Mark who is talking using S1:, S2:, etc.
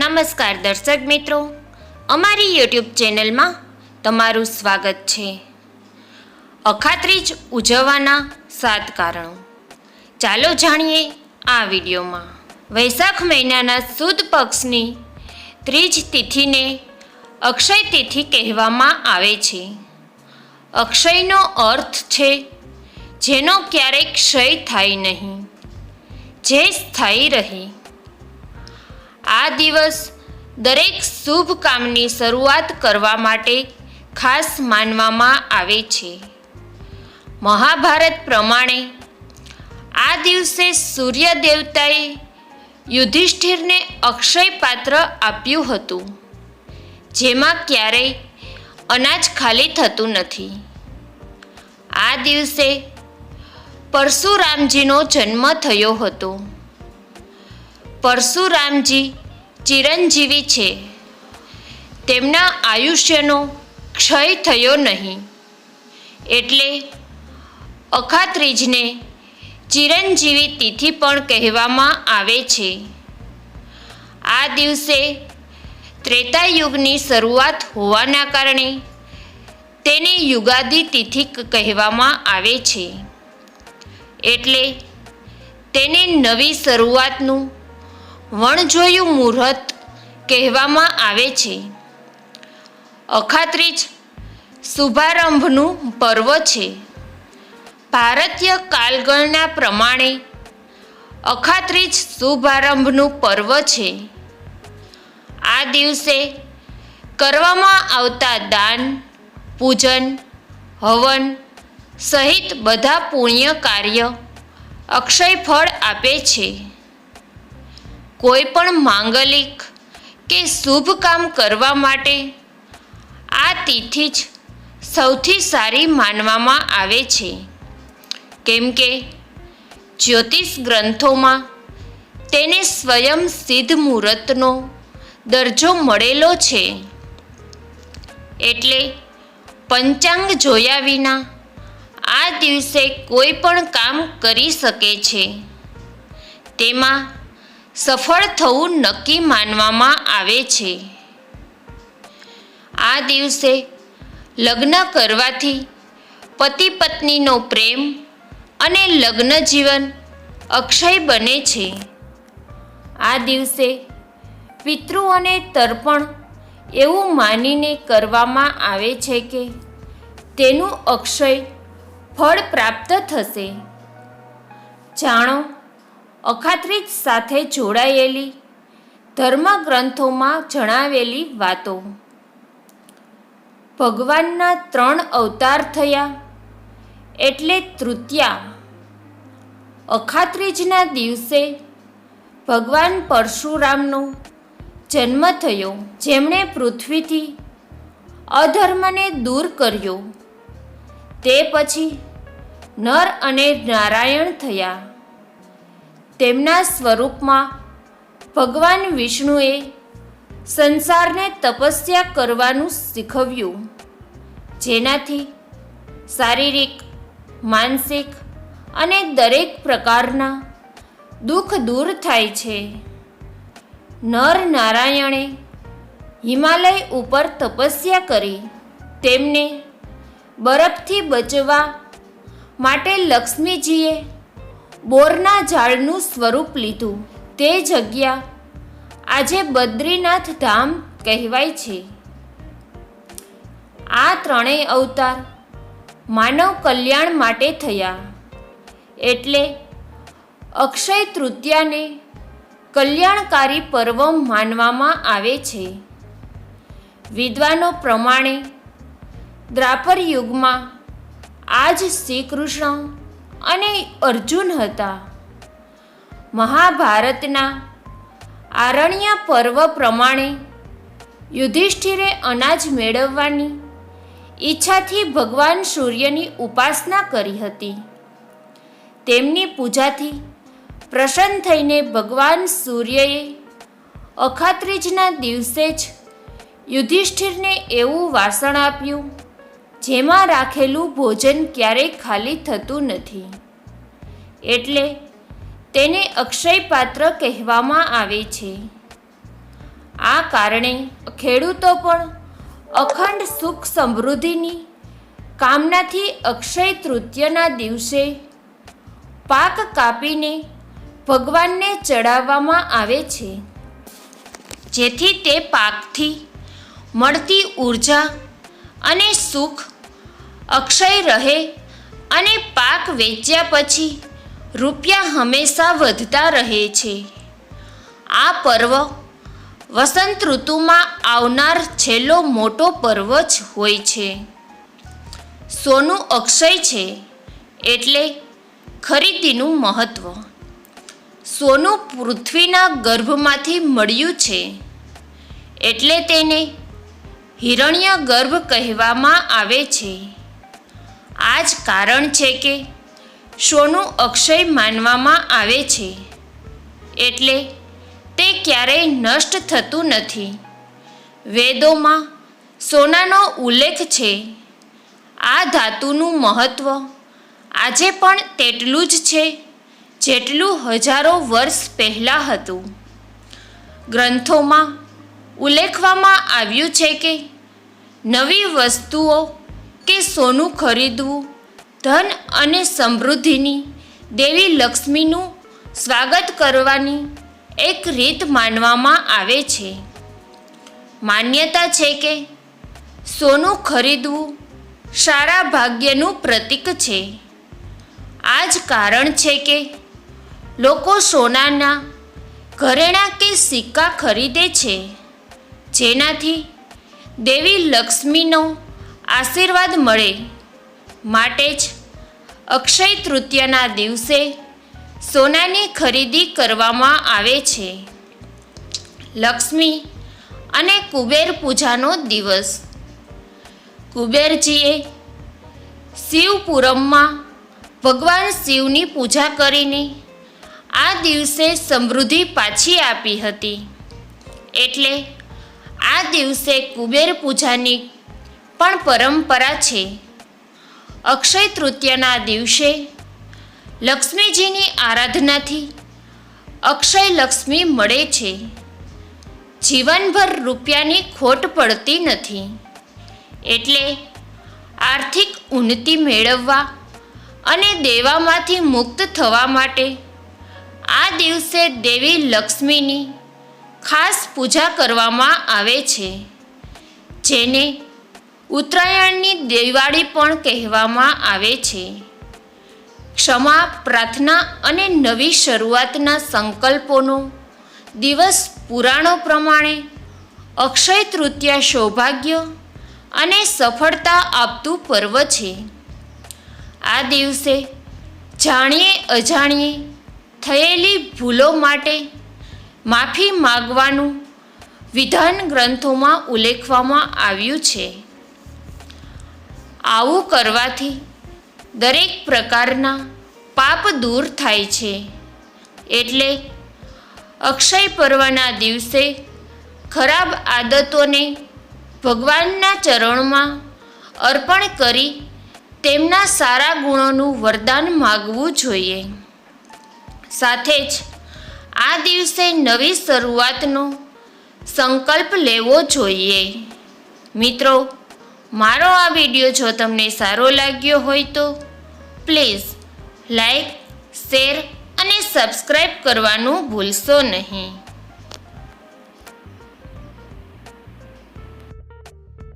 S1: નમસ્કાર દર્શક મિત્રો. અમારી યુટ્યુબ ચેનલમાં તમારું સ્વાગત છે. અખાત્રીજ ઉજવવાના સાત કારણો. ચાલો જાણીએ આ વિડીયોમાં. વૈશાખ મહિનાના સુદ પક્ષની ત્રીજ તિથિને અક્ષય તિથિ કહેવામાં આવે છે. અક્ષયનો અર્થ છે જેનો ક્યારેય ક્ષય થાય નહીં. જે સ્થાયી રહે આ દિવસ દરેક શુભ કામની શરૂઆત કરવા માટે ખાસ માનવામાં આવે છે. મહાભારત પ્રમાણે આ દિવસે સૂર્ય દેવતાએ યુધિષ્ઠિરને અક્ષય પાત્ર આપ્યું હતું, જેમાં ક્યારેય અનાજ ખાલી થતું નથી. આ દિવસે પરશુરામજીનો જન્મ થયો હતો. પરશુરામજી ચિરંજીવી છે. તેમના આયુષ્યનો ક્ષય થયો નહીં. એટલે અખાત્રીજને ચિરંજીવી તિથિ પણ કહેવામાં આવે છે. આ દિવસે ત્રેતાયુગની શરૂઆત હોવાના કારણે તેને યુગાદી તિથિ કહેવામાં આવે છે. એટલે તેને નવી શરૂઆતનું વણજોયું મુહૂર્ત કહેવામાં આવે છે. અખાત્રીજ શુભારંભનું પર્વ છે. ભારતીય કાલગણના પ્રમાણે અખાત્રીજ શુભારંભનું પર્વ છે. આ દિવસે કરવામાં આવતા દાન, પૂજન, હવન સહિત બધા પુણ્ય કાર્ય અક્ષય ફળ આપે છે. કોઈ પણ માંગલિક કે શુભ કામ કરવા માટે આ તિથિ જ સૌથી સારી માનવામાં આવે છે. કેમ કે જ્યોતિષ ગ્રંથોમાં તેને સ્વયં સિદ્ધ મુહૂર્તનો દરજ્જો મળેલો છે. એટલે પંચાંગ જોયા વિના આ દિવસે કોઈ પણ કામ કરી શકે છે. તેમાં સફળ થવું નક્કી માનવામાં આવે છે. આ દિવસે લગ્ન કરવાથી પતિ પત્નીનો પ્રેમ અને લગ્ન જીવન અક્ષય બને છે. આ દિવસે પિતૃઓને તર્પણ એવું માનીને કરવામાં આવે છે કે તેનું અક્ષય ફળ પ્રાપ્ત થશે. જાણો અખાત્રીજ સાથે જોડાયેલી ધર્મગ્રંથોમાં જણાવેલી વાતો. ભગવાનના ત્રણ અવતાર થયા, એટલે તૃતીયા. અખાત્રીજના દિવસે ભગવાન પરશુરામનો જન્મ થયો, જેમણે પૃથ્વીથી અધર્મને દૂર કર્યો. તે પછી નર અને નારાયણ થયા. તેમના સ્વરૂપમાં ભગવાન વિષ્ણુએ સંસારને તપસ્યા કરવાનું શીખવ્યું, જેનાથી શારીરિક, માનસિક અને દરેક પ્રકારના દુઃખ દૂર થાય છે. નર નારાયણે હિમાલય ઉપર તપસ્યા કરી, તેમને બરફથી બચવા માટે લક્ષ્મીજીએ બોરના ઝાડનું સ્વરૂપ લીધું. તે જગ્યા આજે બદ્રીનાથ ધામ કહેવાય છે. આ ત્રણેય અવતાર માનવ કલ્યાણ માટે થયા. એટલે અક્ષય તૃતીયાને કલ્યાણકારી પર્વ માનવામાં આવે છે. વિદ્વાનો પ્રમાણે દ્રાપર યુગમાં આજ શ્રી કૃષ્ણ અને અર્જુન હતા. મહાભારતના આરણ્ય પર્વ પ્રમાણે યુધિષ્ઠિરે અનાજ મેળવવાની ઈચ્છાથી ભગવાન સૂર્યની ઉપાસના કરી હતી. તેમની પૂજાથી પ્રસન્ન થઈને ભગવાન સૂર્યએ અખાત્રીજના દિવસે જ યુધિષ્ઠિરને એવું વાસણ આપ્યું જેમાં રાખેલું ભોજન ક્યારેય ખાલી થતું નથી. એટલે તેને અક્ષય પાત્ર કહેવામાં આવે છે. આ કારણે ખેડૂતો પણ અખંડ સુખ સમૃદ્ધિની કામનાથી અક્ષય તૃતીયના દિવસે પાક કાપીને ભગવાનને ચડાવવામાં આવે છે. જેથી તે પાકથી મળતી ઊર્જા અને સુખ અક્ષય રહે અને પાક વેચ્યા પછી રૂપિયા હંમેશા વધતા રહે છે. આ પર્વ વસંત ઋતુમાં આવનાર છેલ્લો મોટો પર્વ જ હોય છે. સોનું અક્ષય છે એટલે ખરીદીનું મહત્વ. સોનું પૃથ્વીના ગર્ભમાંથી મળ્યું છે એટલે તેને હિરણ્ય ગર્ભ કહેવામાં આવે છે. આ જ કારણ છે કે સોનું અક્ષય માનવામાં આવે છે. એટલે તે ક્યારેય નષ્ટ થતું નથી. વેદોમાં સોનાનો ઉલ્લેખ છે. આ ધાતુનું મહત્ત્વ આજે પણ તેટલું જ છે જેટલું હજારો વર્ષ પહેલાં હતું. ગ્રંથોમાં ઉલ્લેખવામાં આવ્યું છે કે નવી વસ્તુઓ કે સોનું ખરીદવું, ધન અને સમૃદ્ધિની, દેવી લક્ષ્મીનું સ્વાગત કરવાની એક રીત માનવામાં આવે છે. માન્યતા છે કે સોનું ખરીદવું સારા ભાગ્યનું પ્રતીક છે. આ જ કારણ છે કે લોકો સોનાના ઘરેણાં કે સિક્કા ખરીદે છે. જેનાથી દેવી લક્ષ્મીનો આશીર્વાદ મળે. માટે જ અક્ષય તૃતીયાના દિવસે સોનાની ખરીદી કરવામાં આવે છે. લક્ષ્મી અને કુબેર પૂજાનો દિવસ. કુબેરજીએ શિવપુરમમાં ભગવાન શિવની પૂજા કરીને આ દિવસે સમૃદ્ધિ પાછી આપી હતી. એટલે આ દિવસે કુબેર પૂજાની પણ પરંપરા છે. અક્ષય તૃતીયાના દિવસે લક્ષ્મીજીની આરાધનાથી અક્ષય લક્ષ્મી મળે છે. જીવનભર રૂપિયાની ખોટ પડતી નથી. એટલે આર્થિક ઉન્નતિ મેળવવા અને દેવામાંથી મુક્ત થવા માટે આ દિવસે દેવી લક્ષ્મીની ખાસ પૂજા કરવામાં આવે છે. જેને ઉત્તરાયણની દિવાળી પણ કહેવામાં આવે છે. ક્ષમા, પ્રાર્થના અને નવી શરૂઆતના સંકલ્પોનો દિવસ પુરાણો પ્રમાણે અક્ષય તૃતીયા સૌભાગ્ય અને સફળતા આપતું પર્વ છે. આ દિવસે જાણીએ અજાણીએ થયેલી ભૂલો માટે માફી માગવાનું વિધાન ગ્રંથોમાં ઉલ્લેખવામાં આવ્યું છે. આવું કરવાથી દરેક પ્રકારના પાપ દૂર થાય છે. એટલે અક્ષય પર્વના દિવસે ખરાબ આદતોને ભગવાનના ચરણમાં અર્પણ કરી તેમના સારા ગુણોનું વરદાન માગવું જોઈએ. સાથે જ આ દિવસે નવી શરૂઆતનો સંકલ્પ લેવો જોઈએ. મિત્રો મારો આ વીડિયો જો તમને સારો લાગ્યો હોય તો પ્લીઝ લાઈક, શેર અને સબસ્ક્રાઈબ કરવાનું ભૂલશો નહીં.